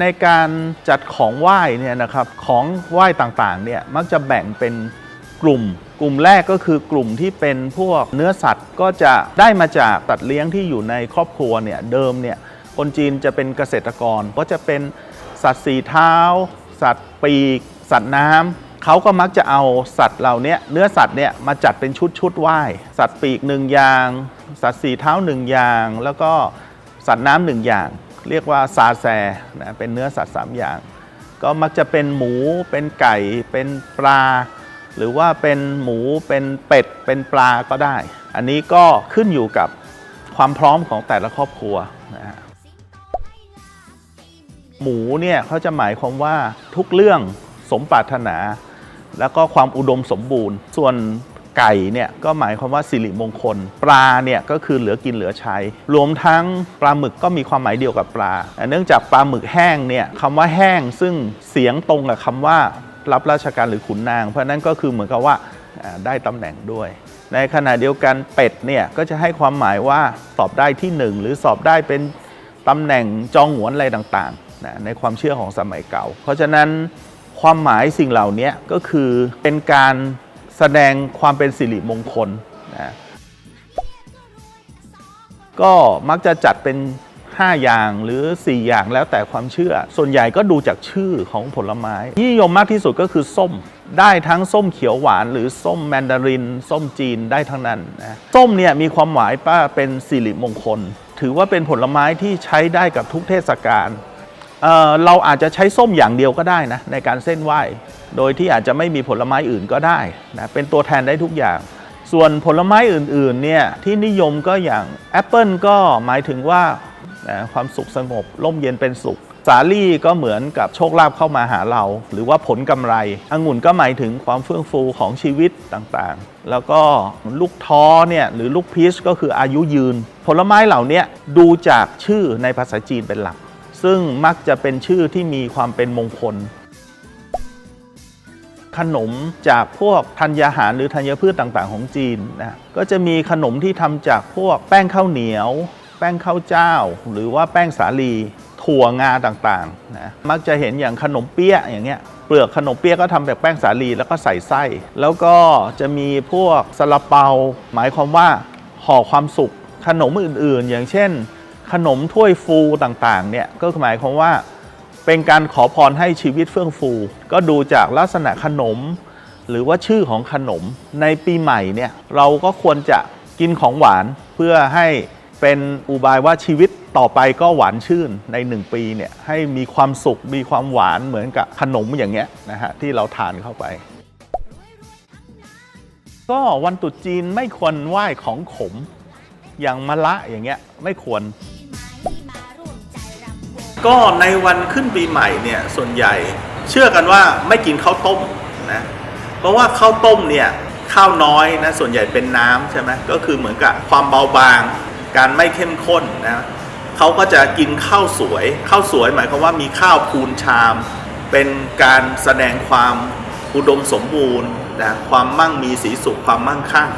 ในการจัดของไหว้เนี่ยนะครับของไหว้ต่างๆเนี่ยมักจะแบ่งเป็นกลุ่ม กลุ่มแรกก็คือกลุ่มที่เป็นพวกเนื้อสัตว์ก็จะได้มาจากสัตว์เลี้ยงที่อยู่ในครอบครัวเนี่ยเดิมเนี่ยคนจีนจะเป็นเกษตรกรก็จะเป็นสัตว์สีเท้า สัตว์ปีก สัตว์น้ำเขาก็มักจะเอาสัตว์เหล่านี้เนื้อสัตว์เนี่ยมาจัดเป็นชุดชุดไหว้ สัตว์ปีกหนึ่งอย่าง สัตว์สีเท้าหนึ่งอย่าง แล้วก็สัตว์น้ำหนึ่งอย่าง เรียกว่าซาแซนะเป็นเนื้อสัตว์สามอย่าง ก็มักจะเป็นหมูเป็นไก่ เป็นปลา หรือว่าเป็นหมูเป็นเป็ด เป็นปลาก็ได้ อันนี้ก็ขึ้นอยู่กับความพร้อมของแต่ละครอบครัวนะฮะหมูเนี่ยเขาจะหมายความว่าทุกเรื่องสมปรารถนา แล้วก็ความอุดมสมบูรณ์ ส่วน ไก่เนี่ยก็หมายความว่าสิริมงคล ปลาเนี่ยก็คือเหลือกินเหลือใช้ รวมทั้งปลาหมึกก็มีความหมายเดียวกับปลา เนื่องจากปลาหมึกแห้งเนี่ยคำว่าแห้งซึ่งเสียงตรงกับคำว่ารับราชการหรือขุนนาง เพราะนั้นก็คือเหมือนกับว่าได้ตำแหน่งด้วย ในขณะเดียวกันเป็ดเนี่ยก็จะให้ความหมายว่าสอบได้ที่หนึ่งหรือสอบได้เป็นตำแหน่งจองหวนอะไรต่างๆนะในความเชื่อของสมัยเก่า เพราะฉะนั้นความหมายสิ่งเหล่านี้ก็คือเป็นการ แสดงความเป็นสิริมงคลนะก็มักจะจัดเป็น 5 อย่างหรือ 4 อย่างแล้วแต่ความเชื่อ ส่วนใหญ่ก็ดูจากชื่อของผลไม้นิยมมากที่สุดก็คือส้ม ได้ทั้งส้มเขียวหวาน หรือส้มแมนดาริน ส้มจีนได้ทั้งนั้นนะส้มเนี่ยมีความหมายป้าเป็นสิริมงคล ถือว่าเป็นผลไม้ที่ใช้ได้กับทุกเทศกาลเอ่อเราอาจจะใช้ส้มอย่างเดียวก็ได้นะในการเส้นไหว้ โดยที่อาจจะไม่มีผลไม้อื่นก็ได้นะเป็นตัวแทนได้ทุกอย่าง ส่วนผลไม้อื่นๆเนี่ยที่นิยมก็อย่างแอปเปิลก็หมายถึงว่านะความสุขสงบร่มเย็นเป็นสุข สาลี่ก็เหมือนกับโชคลาภเข้ามาหาเรา หรือว่าผลกำไรองุ่นก็หมายถึงความเฟื่องฟูของชีวิตต่างๆ แล้วก็ลูกท้อเนี่ยหรือลูกพีชก็คืออายุยืน ผลไม้เหล่านี้ดูจากชื่อในภาษาจีนเป็นหลัก ซึ่งมักจะเป็นชื่อที่มีความเป็นมงคล ขนมจากพวกธัญญาหารหรือธัญพืชต่างๆ ของจีนนะก็จะมีขนมที่ทำจากพวกแป้งข้าวเหนียว แป้งข้าวเจ้า หรือว่าแป้งสาลีถั่วงาต่างๆนะมักจะเห็นอย่างขนมเปี๊ยะอย่างเงี้ยเปลือกขนมเปี๊ยะก็ทำจากแป้งสาลีแล้วก็ใส่ไส้ แล้วก็จะมีพวกซาลาเปา หมายความว่าห่อความสุขขนมอื่นๆ อย่างเช่น ขนมถ้วยฟูต่างๆเนี่ยก็หมายความว่า เป็นการขอพรให้ชีวิตเฟื่องฟู ก็ดูจากลักษณะขนม หรือว่าชื่อของขนม ในปีใหม่เนี่ยเราก็ควรจะกินของหวานเพื่อให้เป็นอุบายว่าชีวิตต่อไปก็หวานชื่นในหนึ่งปีเนี่ยให้มีความสุขมีความหวานเหมือนกับขนมอย่างเงี้ยนะฮะที่เราทานเข้าไป ก็วันตรุษจีนไม่ควรไหว้ของขมอย่างมะละอย่างเงี้ยไม่ควร ก็ในวันขึ้นปีใหม่เนี่ยส่วนใหญ่เชื่อกันว่าไม่กินข้าวต้มนะเพราะว่าข้าวต้มเนี่ยข้าวน้อยนะส่วนใหญ่เป็นน้ำใช่ไหมก็คือเหมือนกับความเบาบาง การไม่เข้มข้นนะเขาก็จะกินข้าวสวยข้าวสวยหมายความว่ามีข้าวพูนชาม เป็นการแสดงความอุดมสมบูรณ์นะความมั่งมีสีสุขความมั่งคั่ง